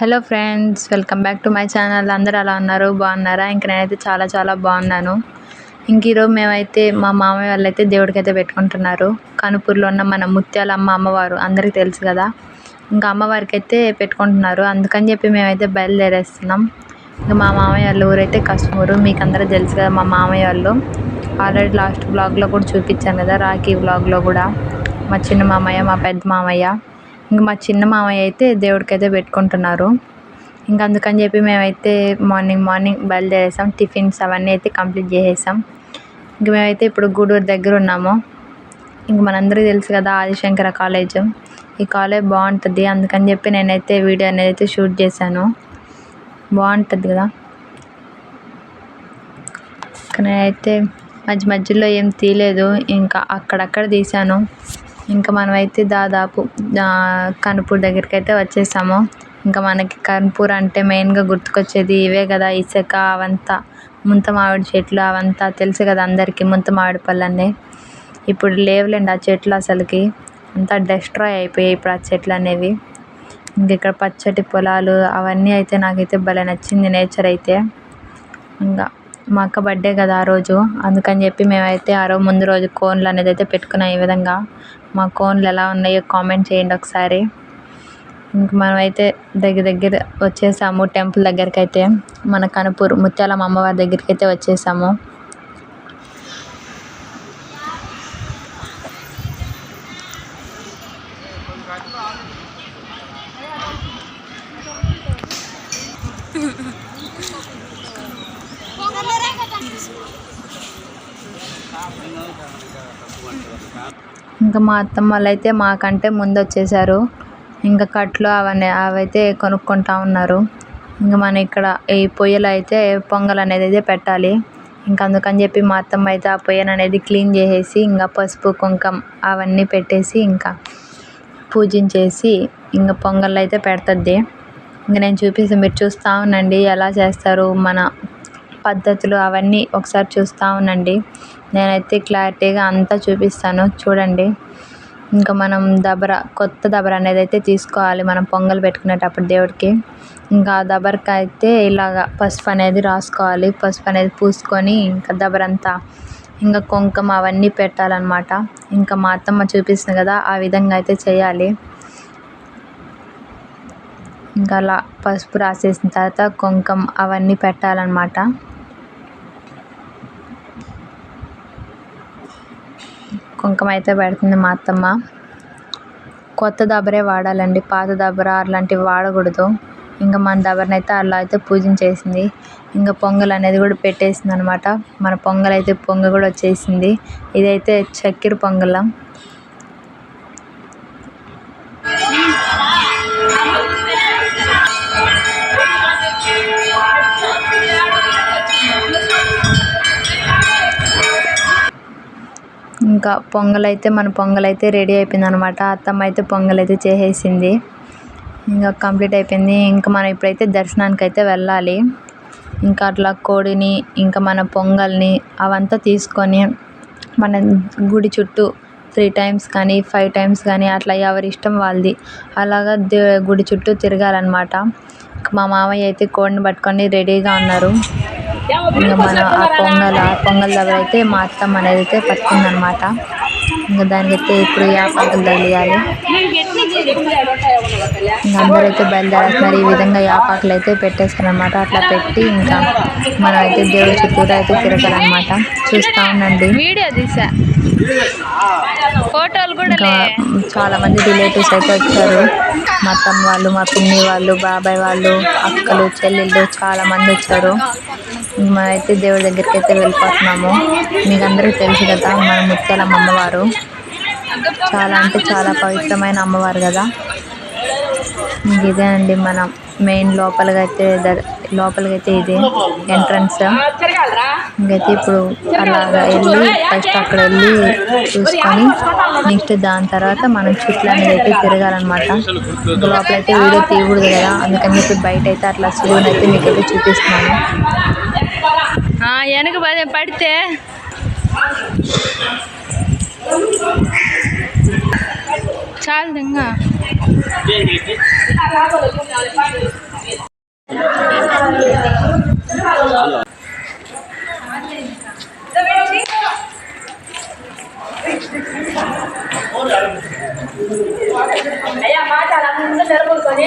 Hello friends welcome back to my channel. అందరూ అలా ఉన్నారు? బాగున్నారా? ఇంక నేనైతే చాలా చాలా బాగున్నాను. ఇంక ఈరోజు మేమైతే మా మామయ్య వాళ్ళైతే దేవుడికైతే పెట్టుకుంటున్నారు. కనుపూర్లో ఉన్న మన ముత్యాలమ్మ అమ్మవారు అందరికీ తెలుసు కదా? ఇంకా అమ్మవారికి అయితే పెట్టుకుంటున్నారు. అందుకని చెప్పి మేమైతే బయలుదేరేస్తున్నాం. ఇంకా మా మామయ్య వాళ్ళ ఊరైతే కష్టమూరు మీకు అందరూ తెలుసు కదా మా మామయ్య వాళ్ళు. ఆల్రెడీ లాస్ట్ బ్లాగ్లో కూడా చూపించాను కదా రాఖీ బ్లాగ్లో కూడా. మా చిన్న మామయ్య మా పెద్ద మామయ్య. ఇంక మా చిన్న మామయ్య అయితే దేవుడికి అయితే పెట్టుకుంటున్నారు. ఇంకా అందుకని చెప్పి మేమైతే మార్నింగ్ మార్నింగ్ బయలుదేరేసాం. టిఫిన్స్ అవన్నీ అయితే కంప్లీట్ చేసేసాం. ఇంక మేమైతే ఇప్పుడు గూడూరు దగ్గర ఉన్నాము. ఇంక మనందరికీ తెలుసు కదా ఆదిశంకర కాలేజ్. ఈ కాలేజ్ బాగుంటుంది. అందుకని చెప్పి నేనైతే వీడియో అనేది అయితే షూట్ చేశాను. బాగుంటుంది కదా. నేనైతే మధ్య మధ్యలో ఏం తీయలేదు. ఇంకా అక్కడక్కడ తీశాను. ఇంకా మనమైతే దాదాపు కనుపూర్ దగ్గరికి అయితే వచ్చేసాము. ఇంకా మనకి కనుపూర్ అంటే మెయిన్గా గుర్తుకొచ్చేది ఇవే కదా ఇసుక అవంతా. ముంత మామిడి చెట్లు అవంతా తెలుసు కదా అందరికీ ముంత మామిడి పళ్ళన్నీ. ఇప్పుడు లేవులేండి ఆ చెట్లు అసలుకి. అంతా డెస్ట్రాయ్ అయిపోయాయి ఇప్పుడు ఆ చెట్లు అనేవి. ఇంక ఇక్కడ పచ్చటి పొలాలు అవన్నీ అయితే నాకైతే భలే నచ్చింది నేచర్ అయితే. ఇంకా మా అక్క బర్త్డే కదా ఆ రోజు. అందుకని చెప్పి మేమైతే ఆ రోజు ముందు రోజు కోన్లు అనేది అయితే పెట్టుకున్నాం ఈ విధంగా. మా కోన్లు ఎలా ఉన్నాయో కామెంట్ చేయండి ఒకసారి. ఇంక మనమైతే దగ్గర దగ్గర వచ్చేసాము టెంపుల్ దగ్గరికి అయితే మన కనుపూర్ ముత్యాలమ్మ అమ్మవారి దగ్గరికి అయితే వచ్చేసాము ఇంకా మా అత్తమ్మ వాళ్ళు అయితే మాకంటే ముందు వచ్చేసారు ఇంకా కట్లు అవన్నీ అవైతే కొనుక్కుంటా ఉన్నారు. ఇంకా మన ఇక్కడ ఈ పొయ్యిలో అయితే పొంగల్ అనేది అయితే పెట్టాలి. ఇంకా అందుకని చెప్పి మా అత్తమ్మ అయితే ఆ పొయ్యిని అనేది క్లీన్ చేసేసి ఇంకా పసుపు కుంకం అవన్నీ పెట్టేసి ఇంకా పూజించేసి ఇంకా పొంగల్ అయితే పెడుతుంది ఇంకా నేను చూపిస్తే మీరు చూస్తూ ఉండండి ఎలా చేస్తారు మన పద్ధతులు అవన్నీ ఒకసారి చూస్తూ ఉండండి. నేనైతే క్లారిటీగా అంతా చూపిస్తాను. చూడండి. ఇంకా మనం దబరా కొత్త దబర అనేది అయితే తీసుకోవాలి. మనం పొంగల్ పెట్టుకునేటప్పుడు దేవుడికి. ఇంకా ఆ దబరకి అయితే ఇలాగ పసుపు అనేది రాసుకోవాలి. పసుపు అనేది పూసుకొని ఇంకా దబరంతా ఇంకా కుంకుమ అవన్నీ పెట్టాలన్నమాట. ఇంకా మా అత్తమ్మ చూపిస్తుంది కదా ఆ విధంగా అయితే చేయాలి. ఇంకా అలా పసుపు రాసేసిన తర్వాత కుంకుమ అవన్నీ పెట్టాలన్నమాట. కుంకుమ అయితే పెడుతుంది మా అత్తమ్మ. కొత్త దబరే వాడాలండి. పాత దబర అలాంటివి వాడకూడదు. ఇంకా మన దబరని అయితే అలా అయితే పూజించేసింది. ఇంకా పొంగల్ అనేది కూడా పెట్టేసింది అనమాట మన పొంగల్ అయితే పొంగ కూడా వచ్చేసింది. ఇదైతే చక్కెర పొంగలం. ఇంకా పొంగలైతే మన పొంగలైతే రెడీ అయిపోయింది అనమాట అత్తమ్మ అయితే పొంగలైతే చేసేసింది. ఇంకా కంప్లీట్ అయిపోయింది. ఇంకా మనం ఇప్పుడైతే దర్శనానికి అయితే వెళ్ళాలి. ఇంకా అట్లా కోడిని ఇంకా మన పొంగల్ని అవంతా తీసుకొని మన గుడి చుట్టూ త్రీ టైమ్స్ కానీ ఫైవ్ టైమ్స్ కానీ అట్లా ఎవరి ఇష్టం వాళ్ళది అలాగా దే గుడి చుట్టూ తిరగాలన్నమాట. మా మామయ్య అయితే కోడిని పట్టుకొని రెడీగా ఉన్నారు. మన ఆ పొంగల్ ఆ పొంగల్ దగ్గర అయితే మా అత్తమ్మ అనేది అయితే పట్టిందనమాట ఇంకా దానికైతే ఇప్పుడు యాపాకులు తగిలియాలి. ఇంకా అందరూ అయితే బయలుదేరేస్తున్నారు ఈ విధంగా యాపాకులు అయితే పెట్టేస్తారనమాట అట్లా పెట్టి ఇంకా మనం అయితే దేవుడి చుట్టూరు అయితే తిరగాలన్నమాట. చూస్తూ ఉండండి. వీడియో తీసా. ఫోటోలు కూడా చాలా మంది రిలేటివ్స్ అయితే వచ్చారు. మా అత్తమ్మ వాళ్ళు మా పిన్ని వాళ్ళు బాబాయ్ వాళ్ళు అక్కలు చెల్లెళ్ళు చాలా మంది వచ్చారు. మేమైతే దేవుడి దగ్గరికి అయితే వెళ్ళిపోతున్నాము. మీకు అందరికీ తెలుసు కదా మన ముత్యాలమ్మ అమ్మవారు. చాలా అంటే చాలా పవిత్రమైన అమ్మవారు కదా. ఇదే అండి మన మెయిన్ లోపలికి అయితే లోపలికి అయితే ఇది ఎంట్రన్స్ ఇంకైతే ఇప్పుడు అలాగా వెళ్ళి ఫస్ట్ అక్కడ వెళ్ళి చూసుకొని నెక్స్ట్ దాని తర్వాత మనం చుట్టూ అనేది అయితే తిరగాలన్నమాట లోపలైతే వీడియో తీయకూడదు కదా అందుకని చెప్పి బయట అయితే అట్లా సులువునైతే అయితే మీకైతే చూపిస్తున్నాను. ஆ எனக்கு ப படுத்து. சாலுதுங்க ஐயா மாட்டா நாங்கள் இந்த நிரம்பு பண்ணி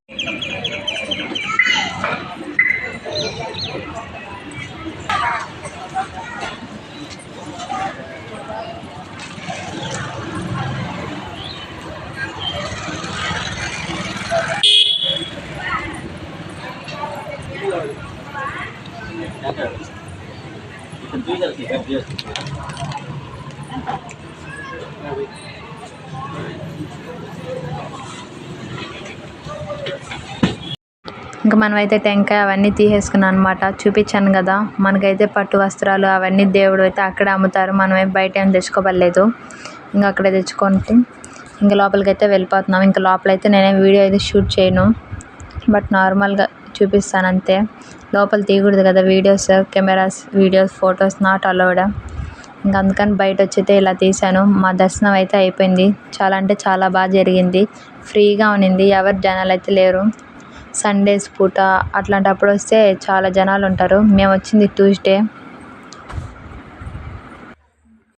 ఇంకా మనమైతే టెంకాయ అవన్నీ తీసేసుకున్నాం అనమాట చూపించాను కదా మనకైతే పట్టు వస్త్రాలు అవన్నీ దేవుడు అయితే అక్కడే అమ్ముతారు. మనమే బయట ఏం తెచ్చుకోవలేదు ఇంకా అక్కడే తెచ్చుకుంటే ఇంకా లోపలికి అయితే వెళ్ళిపోతున్నాం. ఇంకా లోపలైతే నేనే వీడియో అయితే షూట్ చేయను. బట్ నార్మల్గా చూపిస్తాను అంతే లోపల తీయకూడదు కదా videos cameras videos photos not allowed. ఇంకా అందుకని బయట వచ్చితే ఇలా తీశాను. మా దర్శనం అయితే అయిపోయింది. చాలా అంటే చాలా బాగా జరిగింది. ఫ్రీగా ఉన్నింది. ఎవరు జనాలు అయితే లేరు. సండేస్ పూట అట్లాంటప్పుడు వస్తే చాలా జనాలు ఉంటారు. మేము వచ్చింది ట్యూస్డే అటు పెట్టి వీళ్ళకి వీళ్ళకి తీసుకుందికి ఆకి నాకు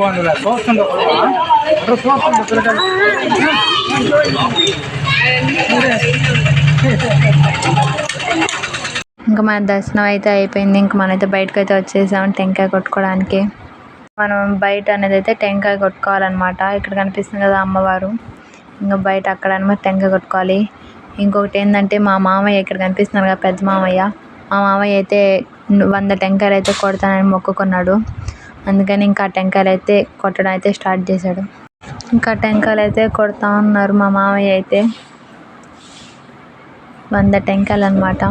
బాగుంది పిల్లకాయలు ఇంకా మన దర్శనం అయితే అయిపోయింది. ఇంకా మనమైతే బయటకు అయితే వచ్చేసాం టెంకాయ కొట్టుకోవడానికి. మనం బయట అనేది అయితే టెంకాయ కొట్టుకోవాలన్నమాట. ఇక్కడ కనిపిస్తుంది కదా అమ్మవారు. ఇంకా బయట అక్కడ అనమాట టెంకాయ కొట్టుకోవాలి. ఇంకొకటి ఏంటంటే మా మామయ్య ఇక్కడ కనిపిస్తున్నారు కదా పెద్ద మామయ్య. మా మామయ్య అయితే వంద టెంకాయలు అయితే కొడతానని మొక్కుకున్నాడు. అందుకని ఇంకా టెంకాయలు అయితే కొట్టడం అయితే స్టార్ట్ చేశాడు. ఇంకా టెంకాయలు అయితే కొడతా ఉన్నారు మా మామయ్య అయితే. వంద టెంకాయలు అనమాట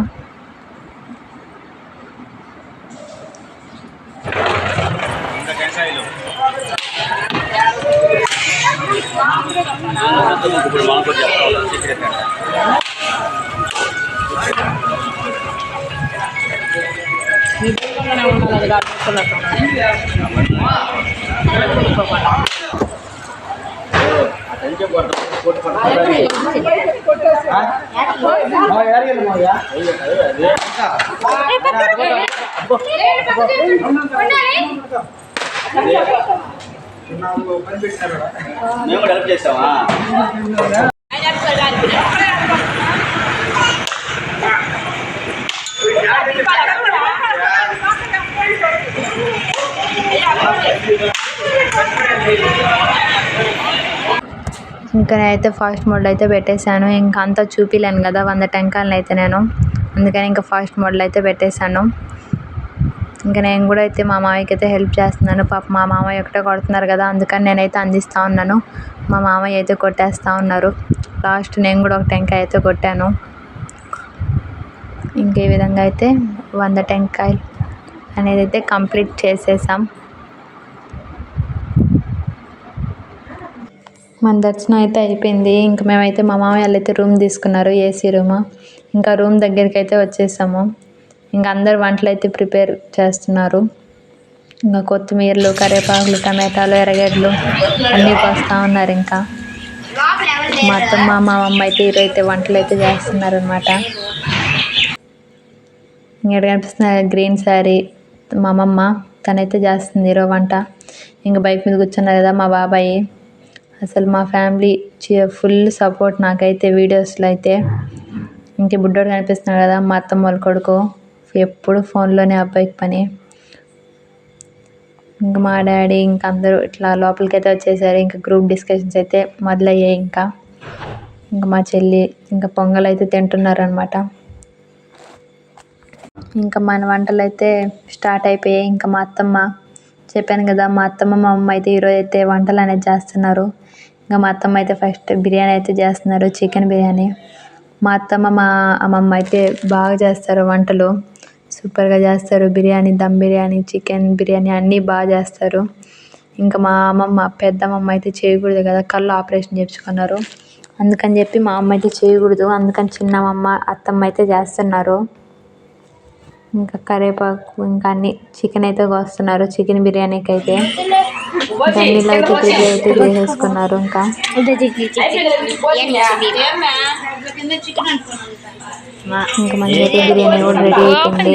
ఇప్పుడు మేము కూడా హెల్ప్ చేస్తామా? ఇంకా నేనైతే ఫాస్ట్ మోడ్లో అయితే పెట్టేశాను. ఇంకా అంతా చూపిలేను కదా వంద టెంకాయలు అయితే నేను. అందుకని ఇంకా ఫాస్ట్ మోడ్లో అయితే పెట్టేశాను. ఇంకా నేను కూడా అయితే మా మామయ్యకి అయితే హెల్ప్ చేస్తున్నాను. పాప మా మామయ్య ఒకటే కొడుతున్నారు కదా అందుకని నేనైతే అందిస్తూ ఉన్నాను. మా మామయ్య అయితే కొట్టేస్తూ ఉన్నారు. లాస్ట్ నేను కూడా ఒక టెంకాయ అయితే కొట్టాను. ఇంకే విధంగా అయితే వంద టెంకాయలు అనేది అయితే కంప్లీట్ చేసేసాం. మన దర్శనం అయితే అయిపోయింది. ఇంకా మేమైతే మా మామయ్య వాళ్ళు అయితే రూమ్ తీసుకున్నారు ఏసీ రూమ్. ఇంకా రూమ్ దగ్గరికి అయితే వచ్చేసాము. ఇంకా అందరు వంటలు అయితే ప్రిపేర్ చేస్తున్నారు. ఇంకా కొత్తిమీరలు కరివేపాకులు టమాటాలు ఎర్రగడ్డలు అన్నీ పోస్తూ ఉన్నారు ఇంకా. మా అత్తమ్మ మా అమ్మ అయితే ఈరోజు అయితే వంటలు అయితే చేస్తున్నారు అనమాట ఇక్కడ కనిపిస్తున్న గ్రీన్ శారీ మా అమ్మమ్మ తనైతే చేస్తుంది ఈరోజు వంట. ఇంకా బైక్ మీద కూర్చున్నారు కదా మా బాబాయి. అసలు మా ఫ్యామిలీ ఫుల్ సపోర్ట్ నాకైతే వీడియోస్లో అయితే. ఇంక బుడ్డోడు కనిపిస్తున్నాడు కదా మా అత్తమ్మ వాళ్ళ కొడుకు. ఎప్పుడు ఫోన్లోనే అబ్బాయికి పని. ఇంకా మా డాడీ ఇంకా అందరూ ఇట్లా లోపలికి అయితే వచ్చేసారు. ఇంకా గ్రూప్ డిస్కషన్స్ అయితే మొదలయ్యాయి ఇంకా. ఇంకా మా చెల్లి ఇంకా పొంగల్ అయితే తింటున్నారు అనమాట ఇంకా మన వంటలు అయితే స్టార్ట్ అయిపోయాయి. ఇంకా మా అత్తమ్మ చెప్పాను కదా మా అత్తమ్మ మా అమ్మ అయితే ఈరోజు అయితే వంటలు అనేది చేస్తున్నారు. ఇంకా మా అత్తమ్మ అయితే ఫస్ట్ బిర్యానీ అయితే చేస్తున్నారు చికెన్ బిర్యానీ. మా అత్తమ్మ మా అమ్మమ్మ అయితే బాగా చేస్తారు వంటలు. సూపర్గా చేస్తారు. బిర్యానీ దమ్ బిర్యానీ చికెన్ బిర్యానీ అన్నీ బాగా చేస్తారు. ఇంకా మా అమ్మమ్మ పెద్దమ్మమ్మ అయితే చేయకూడదు కదా కళ్ళు ఆపరేషన్ చేయించుకున్నారు అందుకని చెప్పి మా అమ్మ అయితే చేయకూడదు. అందుకని చిన్నమ్మమ్మ అత్తమ్మ అయితే చేస్తున్నారు. ఇంకా కరివేపాకు ఇంకా అన్ని చికెన్ అయితే కోస్తున్నారు. చికెన్ బిర్యానీకి అయితే ఇంకా అన్నిలో అయితే ప్రిపేర్ అయితే చేసేసుకున్నారు ఇంకా. ఇంకా మంచిగా అయితే బిర్యానీ కూడా రెడీ అయిపోయింది.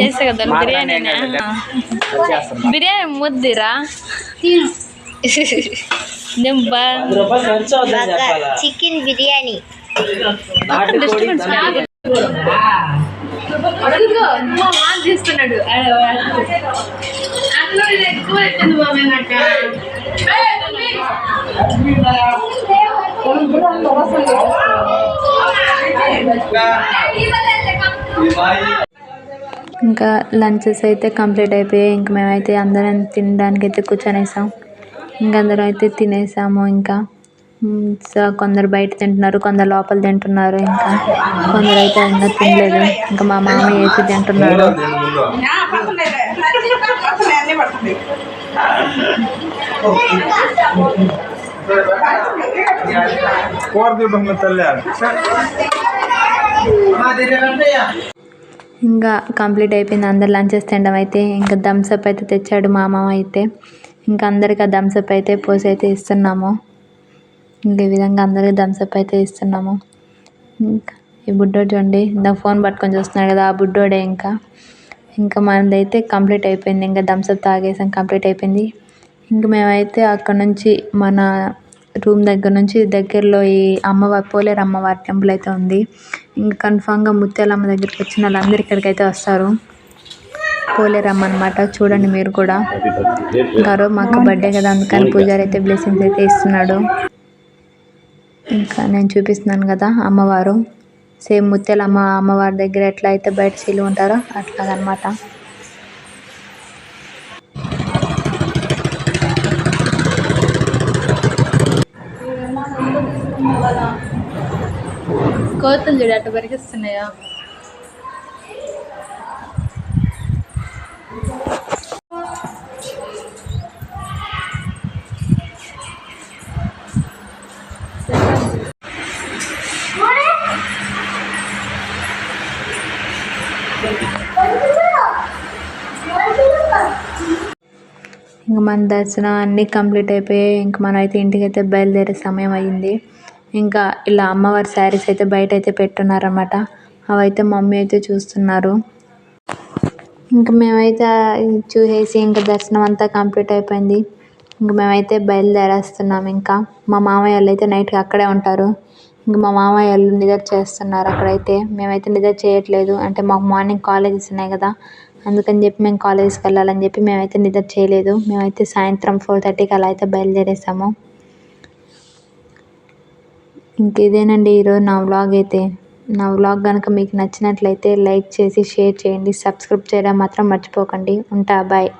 బిర్యానీ. ముద్దిరా? దింప పది చేస్తున్నాడు ఇంకా లంచెస్ అయితే కంప్లీట్ అయిపోయాయి. ఇంకా మేమైతే అందరం తినడానికి అయితే కూర్చొనేసాం. ఇంకా అందరం అయితే తినేసాము ఇంకా. కొందరు బయట తింటున్నారు కొందరు లోపల తింటున్నారు ఇంకా కొందరు అయితే ఇంకా తినలేదు. ఇంకా మా మామ వేసి తింటున్నాడు. ఇంకా కంప్లీట్ అయిపోయింది. అందరు లంచెస్ తినడం అయితే ఇంకా థమ్స్అప్ అయితే తెచ్చాడు మా మామ అయితే. ఇంకా అందరికి ఆ థమ్స్అప్ అయితే పోసి అయితే ఇస్తున్నాము. ఇంకా ఈ విధంగా అందరికి థమ్స్అప్ అయితే ఇస్తున్నాము. ఇంకా ఈ బుడ్డోడు చూడండి నా ఫోన్ పట్టుకొని చూస్తున్నాడు కదా ఆ బుడ్డోడే ఇంకా. ఇంకా మనది అయితే కంప్లీట్ అయిపోయింది. ఇంకా థమ్స్అప్ తాగేసాం కంప్లీట్ అయిపోయింది. ఇంకా మేమైతే అక్కడ నుంచి మన రూమ్ దగ్గర నుంచి దగ్గరలో ఈ అమ్మవారి పోలేరు అమ్మవారి టెంపుల్ అయితే ఉంది. ఇంకా కన్ఫామ్గా ముత్యాలమ్మ దగ్గరికి వచ్చిన వాళ్ళందరూ ఇక్కడికి అయితే వస్తారు పోలేరమ్మ అనమాట చూడండి మీరు కూడా. గారు మా అక్క బర్త్డే కదా అందుకని పూజారి అయితే బ్లెస్సింగ్స్ అయితే ఇస్తున్నాడు. ఇంకా నేను చూపిస్తున్నాను కదా అమ్మవారు. సేమ్ ముత్యాలమ్మ అమ్మవారి దగ్గర ఎట్లా అయితే బయట సీలు ఉంటారో అట్లాగనమాట. కోతులు చూడు అట్ట పరిగిస్తున్నాయా ఇంకా మన దర్శనం అన్నీ కంప్లీట్ అయిపోయాయి ఇంక మనం అయితే ఇంటికి అయితే బయలుదేరే సమయం అయ్యింది. ఇంకా ఇలా అమ్మవారి శారీస్ అయితే బయట అయితే పెట్టున్నారన్నమాట. అవైతే మమ్మీ అయితే చూస్తున్నారు. ఇంకా మేమైతే చూసేసి ఇంకా దర్శనం అంతా కంప్లీట్ అయిపోయింది. ఇంకా మేమైతే బయలుదేరేస్తున్నాం ఇంకా. మా మామయ్య వాళ్ళు అయితే నైట్కి అక్కడే ఉంటారు. ఇంక మా మామయ్య వాళ్ళు నిద్ర చేస్తున్నారు అక్కడైతే. మేమైతే నిద్ర చేయట్లేదు. అంటే మాకు మార్నింగ్ కాలేజెస్ ఉన్నాయి కదా. అందుకని చెప్పి మేము కాలేజ్కి వెళ్ళాలని చెప్పి మేమైతే నిద్ర చేయలేదు. మేమైతే సాయంత్రం ఫోర్ థర్టీకి అలా అయితే బయలుదేరేసాము. ఇంక ఇదేనండి ఈరోజు నా వ్లాగ్ అయితే. నా వ్లాగ్ కనుక మీకు నచ్చినట్లయితే లైక్ చేసి షేర్ చేయండి. సబ్స్క్రైబ్ చేయడం మాత్రం మర్చిపోకండి. ఉంటా బాయ్.